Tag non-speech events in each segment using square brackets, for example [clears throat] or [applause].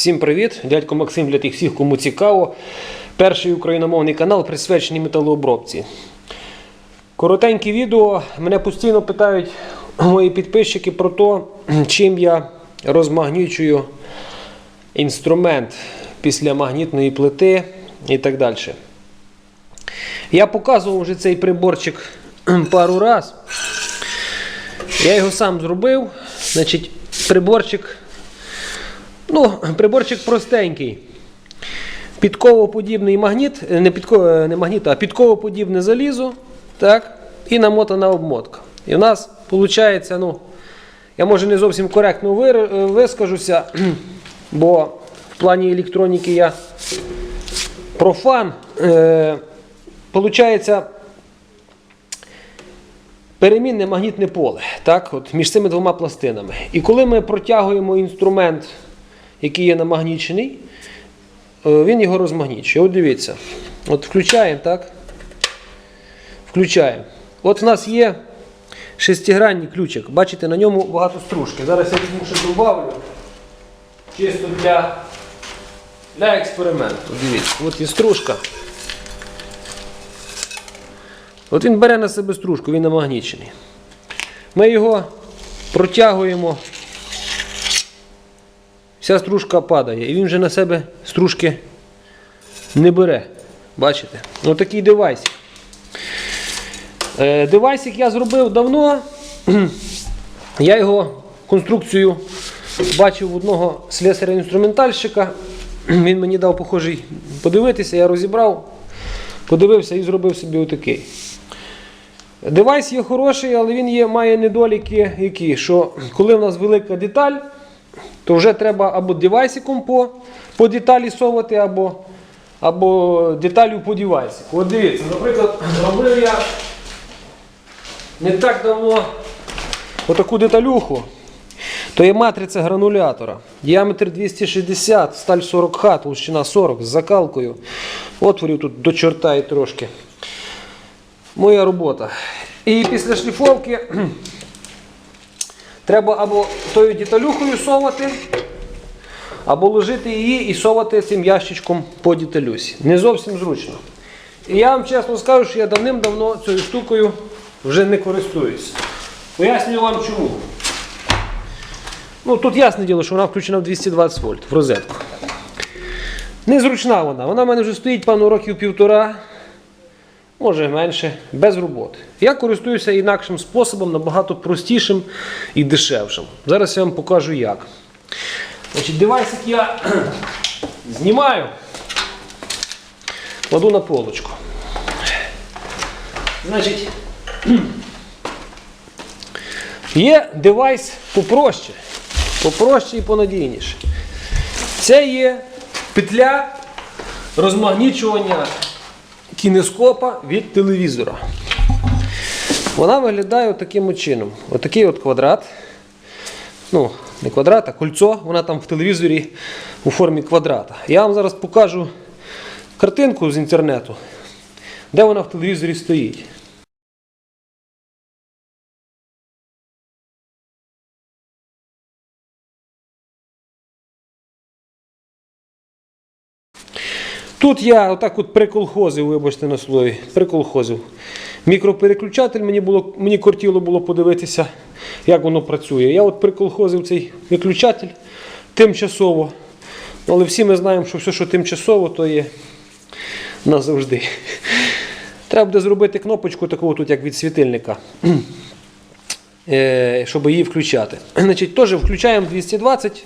Всім привіт! Дядько Максим для тих всіх, кому цікаво. Перший україномовний канал присвячений металообробці. Коротеньке відео. Мене постійно питають мої підписчики про те, чим я розмагнічую інструмент після магнітної плити і так далі. Я показував вже цей приборчик пару раз. Я його сам зробив. Значить, приборчик Ну, приборчик простенький. Підковоподібний магніт, е, не, підко, е, не магніт, а підковоподібне залізо, так, і намотана обмотка. І в нас виходить, ну, я може не зовсім коректно е, вискажуся, [clears throat] бо в плані електроніки я профан. Е, перемінне магнітне поле так, от, між цими двома пластинами. І коли ми протягуємо інструмент, який є намагнічений, е, він його розмагнічує. От дивіться. От включаємо, так? Включаємо. От в нас є шестигранний ключик. Бачите, на ньому багато стружки. Зараз я візьму ще добавлю. Чисто для, для експерименту. Дивіться, от є стружка. От він бере на себе стружку, він намагнічений. Ми його протягуємо. Вся стружка падає, і він вже на себе стружки не бере. Бачите? Ось такий девайс. Е, девайсик я зробив давно. [clears throat] Я його конструкцію бачив у одного слесаря-інструментальщика. [clears throat] Він мені дав похожий подивитися, я розібрав, подивився і зробив собі отакий. Девайс є хороший, але він є, має недоліки, які, що коли в нас велика деталь, то вже треба або девайсиком по, по деталі совати, або, або деталю по девайсику. От дивіться, наприклад, робив я не так давно отаку деталюху. То є матриця гранулятора. Діаметр 260, сталь 40Х, толщина 40 з закалкою. Отворів тут до чорта і трошки. Моя робота. І після шліфовки треба або тою деталюхою совати, або ложити її і совати цим ящичком по деталюсі. Не зовсім зручно. І я вам чесно скажу, що я давним-давно цією штукою вже не користуюся. Пояснюю вам чому. Ну, тут ясне діло, що вона включена в 220 вольт в розетку. Незручна вона. Вона в мене вже стоїть, певно, років півтора, може менше, без роботи. Я користуюся інакшим способом, набагато простішим і дешевшим. Зараз я вам покажу як. Значить, Девайсик я [clears throat] знімаю, кладу на полочку. Значить, [clears throat] є девайс попроще, попроще і понадійніше. Це є петля розмагнічування кінескопа від телевізора. Вона виглядає таким чином. Отакий от квадрат. Ну, не квадрат, а кольцо. Вона там в телевізорі у формі квадрата. Я вам зараз покажу картинку з інтернету, де вона в телевізорі стоїть. Тут я отак от приколхозив, вибачте на слові, приколхозив. Мікропереключатель мені було, мені кортіло було подивитися, як воно працює. Я от приколхозив цей виключатель тимчасово. Але всі ми знаємо, що все, що тимчасово, то є назавжди. Треба буде зробити кнопочку таку, тут, як від світильника, [clears throat] е, щоб її включати. [clears throat] Значить, Теж включаємо 220,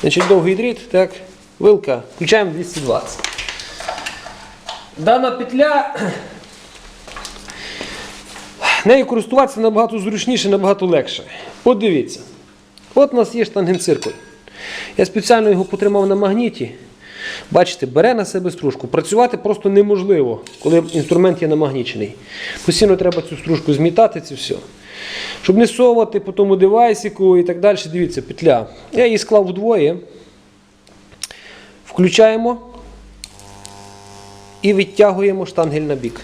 значить, довгий дріт, так, вилка, включаємо 220. Дана петля, нею користуватися набагато зручніше, набагато легше. От дивіться. От у нас є штангенциркуль. Я спеціально його потримав на магніті. Бачите, бере на себе стружку. Працювати просто неможливо, коли інструмент є намагнічений. Постійно треба цю стружку змітати, це все. Щоб не совати по тому девайсику і так далі. Дивіться, петля. Я її склав вдвоє. Включаємо і відтягуємо штангель на бік.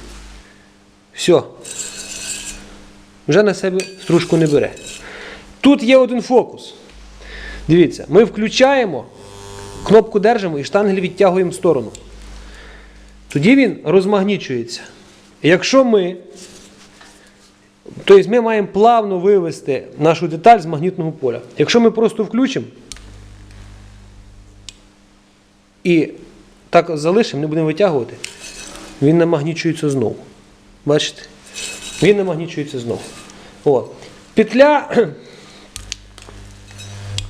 Все. Вже на себе стружку не бере. Тут є один фокус. Дивіться, ми включаємо Кнопку держимо і штангель відтягуємо в сторону. Тоді він розмагнічується. Якщо ми, тобто ми маємо плавно вивести нашу деталь з магнітного поля. Якщо ми просто включимо і так залишимо, не будемо витягувати, він намагнічується знову. Бачите? Він намагнічується знову. От. Петля. [clears throat]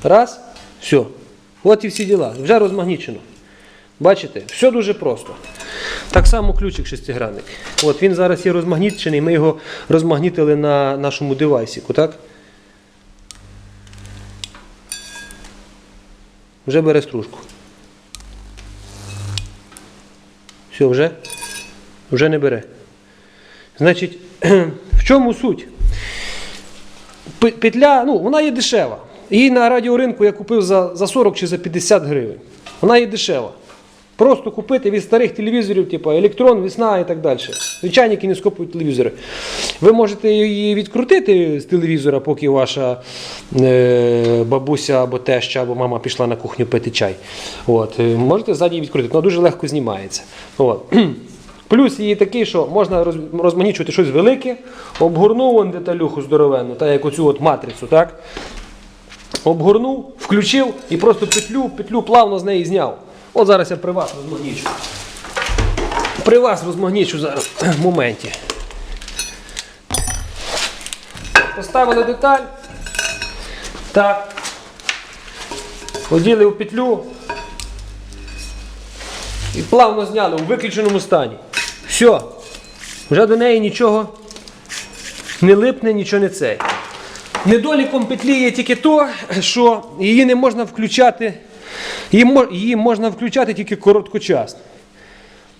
Раз, все. От і всі діла. Вже розмагнічено. Бачите? Все дуже просто. Так само ключик шестигранник. От він зараз є розмагнічений, ми його розмагнітили на нашому девайсіку, так? Вже бере стружку. Все, вже? Вже не бере. Значить, [clears throat] в чому суть? Петля, ну, вона є дешева. Її на радіоринку я купив за, за 40 чи за 50 гривень. Вона є дешева. Просто купити від старих телевізорів, типу електрон, весна і так далі. Звичайні кінескопові телевізори. Ви можете її відкрутити з телевізора, поки ваша е, бабуся або теща, або мама пішла на кухню пити чай. От. е, Можете ззаді відкрутити, вона дуже легко знімається. От. [clears throat] Плюс її такий, що можна роз- розманічувати щось велике, обгорнув вон деталюху здоровенну, так як оцю от матрицю, так? Обгорнув, включив і просто петлю, петлю плавно з неї зняв. От зараз я при вас розмагнічу. При вас розмагнічу зараз в [clears throat] моменті. Поставили деталь. Так. Оділи в петлю. І плавно зняли у виключеному стані. Все. Вже до неї нічого не липне, нічого не цей. Недоліком петлі є тільки то, що її не можна включати. Її, можна включати тільки короткочасно.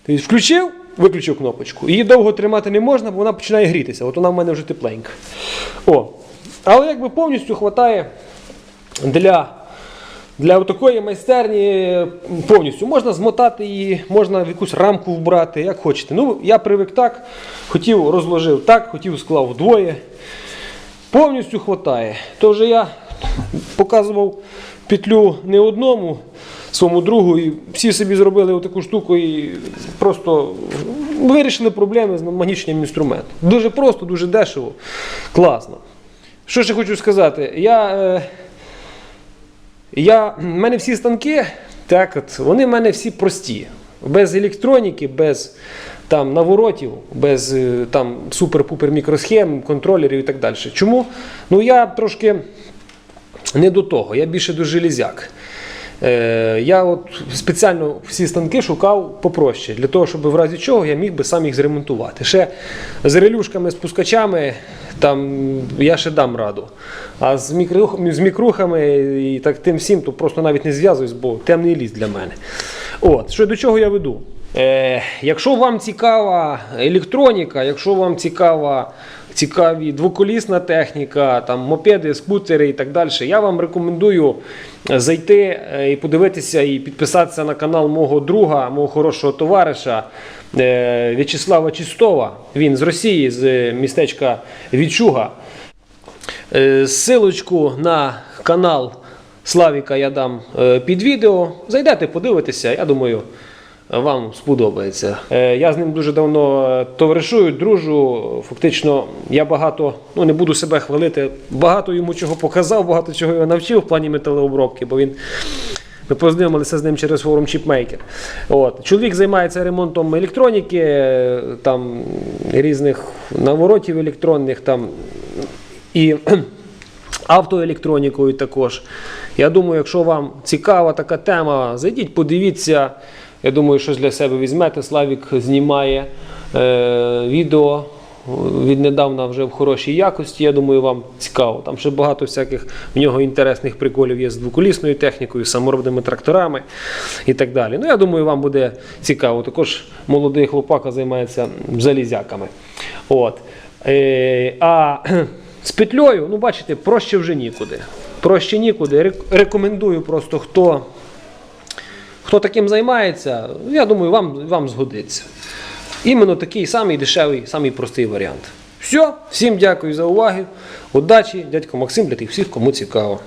Тобто включив, виключив кнопочку. Її довго тримати не можна, бо вона починає грітися. От вона в мене вже тепленька. О. Але якби повністю вистачає для, для такої майстерні повністю. Можна змотати її, можна в якусь рамку вбрати, як хочете. Ну, я привик так, хотів розложив так, хотів склав вдвоє. Повністю хватає. То вже я показував петлю не одному своєму другу, і всі собі зробили таку штуку і просто вирішили проблеми з магнічним інструментом. Дуже просто, дуже дешево, класно. Що ще хочу сказати? Я, е, я, в мене всі станки, так от, вони в мене всі прості. Без електроніки, без там, наворотів, без е, там, супер-пупер мікросхем, контролерів і так далі. Чому? Ну я трошки не до того, я більше до железяк. Е, я от спеціально всі станки шукав попроще, для того, щоб в разі чого я міг би сам їх зремонтувати. Ще з релюшками, з пускачами там я ще дам раду. А з, мікрух, з мікрухами і так тим всім, то просто навіть не зв'язуюсь, бо темний ліс для мене. От, що до чого я веду? Е, якщо вам цікава електроніка, якщо вам цікава цікаві двоколісна техніка, там мопеди, скутери і так далі, я вам рекомендую зайти е, і подивитися і підписатися на канал мого друга, мого хорошого товариша е, В'ячеслава Чистова. Він з Росії, з містечка Вічуга. Е, Силочку на канал Славіка я дам е, під відео. Зайдете, подивитеся, я думаю, вам сподобається. Е, Я з ним дуже давно е, товаришую, дружу. Фактично, я багато, ну не буду себе хвалити, багато йому чого показав, багато чого його навчив в плані металообробки, бо він. Ми познайомилися з ним через форум Chipmaker. От. Чоловік займається ремонтом електроніки, е, там, різних наворотів електронних там, і [clears throat] автоелектронікою також. Я думаю, якщо вам цікава така тема, зайдіть, подивіться. Я думаю, щось для себе візьмете. Славік знімає е, відео віднедавна вже в хорошій якості. Я думаю, вам цікаво. Там ще багато всяких в нього інтересних приколів є з двоколісною технікою, саморобними тракторами і так далі. Ну, я думаю, вам буде цікаво. Також молодий хлопака займається залізяками. От. Е, а [clears throat] з петлею, ну бачите, проще вже нікуди. Проще нікуди. Рекомендую просто, хто, хто таким займається, я думаю, вам, вам згодиться. Іменно такий самий дешевий, самий простий варіант. Все, всім дякую за увагу. Удачі, дядько Максим, для тих всіх, кому цікаво.